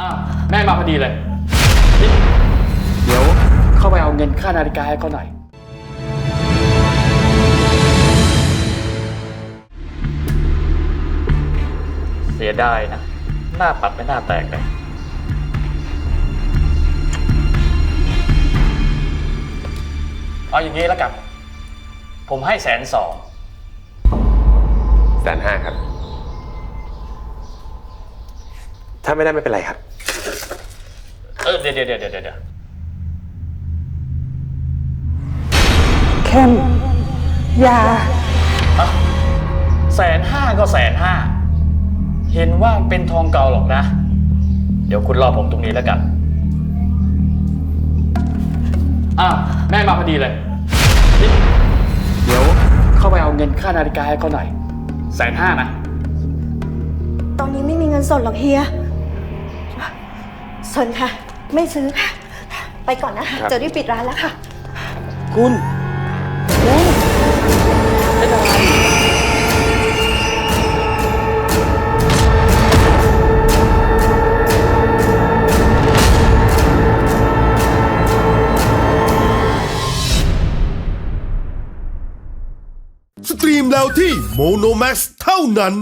อแม่มาพอดีเลยนี่เดี๋ยวเข้าไปเอาเงินค่านาฬิกาให้เขาหน่อย เสียดายนะ หน้าปัดไม่หน่าแตกเลย เอาอย่างนี้แล้วกัน ผมให้แสนสอง แสนห้าครับ ถ้าไม่ได้ไม่เป็นไรครับ เออเดี๋ยวเดี๋ยวเดี๋ยวเดี๋ยวเข้มอย่าแสนห้าก็แสนห้า เห็นว่าเป็นทองเก่าหรอกนะ เดี๋ยวคุณรอผมตรงนี้แล้วกัน อ้าวแม่มาพอดีเลยนี่เดี๋ยวเข้าไปเอาเงินค่านาฬิกาให้เขาหน่อยแสนห้านะ ตอนนี้ไม่มีเงินสดหรอกเฮีย สนค่ะ ไม่ซื้อค่ะ ไปก่อนนะคะครับ จะรีบปิดร้านแล้วค่ะ คุณคุณไม่เป็นไรสตรีมแล้วที่โมโนแม x เท่านั้น